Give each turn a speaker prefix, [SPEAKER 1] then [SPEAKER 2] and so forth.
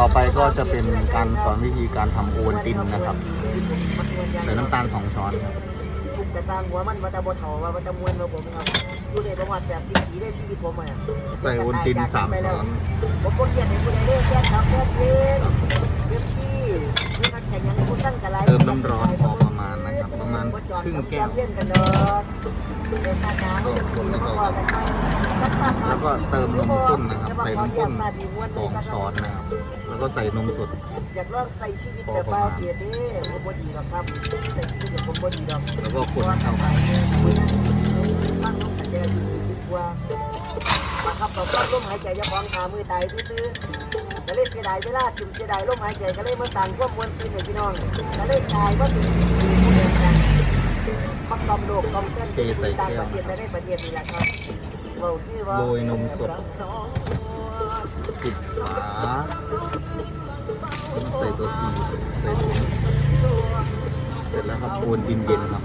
[SPEAKER 1] ต่อไปก็จะเป็นการสอนวิธีการทำโอวัลตินนะครับ ใส่น้ำตาลสองช้อนครับ
[SPEAKER 2] ทุกแต่สร้างหัวมันมาแต่บนเขาว่ามันจะมวนมาผมครับอยู่ในประวัติแบบสิบปีได้ชีวิตผมอะ
[SPEAKER 1] ใส่โอวัลตินสามช้อน
[SPEAKER 2] ผมก็เขียนให้ผู้ใดเลือกแก้ครับแก้เพลงเต็มที่มีการแข่งยังผู้ตั้งกันไร
[SPEAKER 1] เติมน้ำร้อนพอประมาณนะครับประมาณครึ่งแก้ว
[SPEAKER 2] เย็นกันเด้อเดินทางน้ำก็จะขี่มาก่อนกันไป
[SPEAKER 1] แล้วก็เติมนมข้นนะครับ ใส่นมข้นสองช้อนนะครับ แล้วก็ใส่นมสด
[SPEAKER 2] อยากลองใส่ชีวิตแบบเบาเกียรติเด้ผมบ่ดีหรอกครับใส่ชีวิตผมบ่ดีหรอก
[SPEAKER 1] แล้วก็คนเข้ากัน
[SPEAKER 2] ตั้งลงกันเจอดีดีกว่าบังคับต่อต้นลมหายใจจะพร้อมขามือตายซื่อๆก็เลยเสียดายเวลาถึงเสียดายลมหายใจก็เลยมาสั่งความวลซื่อให้พี่น้องก็เลยกลายว่าเป็นผู้เดียวกัน กกอมโลกกอมเส้นต่างประเทศและในประเทศนี่แหละครับเราที่ว่า
[SPEAKER 1] โรยนมสด ปิดฝาใส่ตัวทีใส่ถุงเสร็จแล้วครับปูนดินเย็นครับ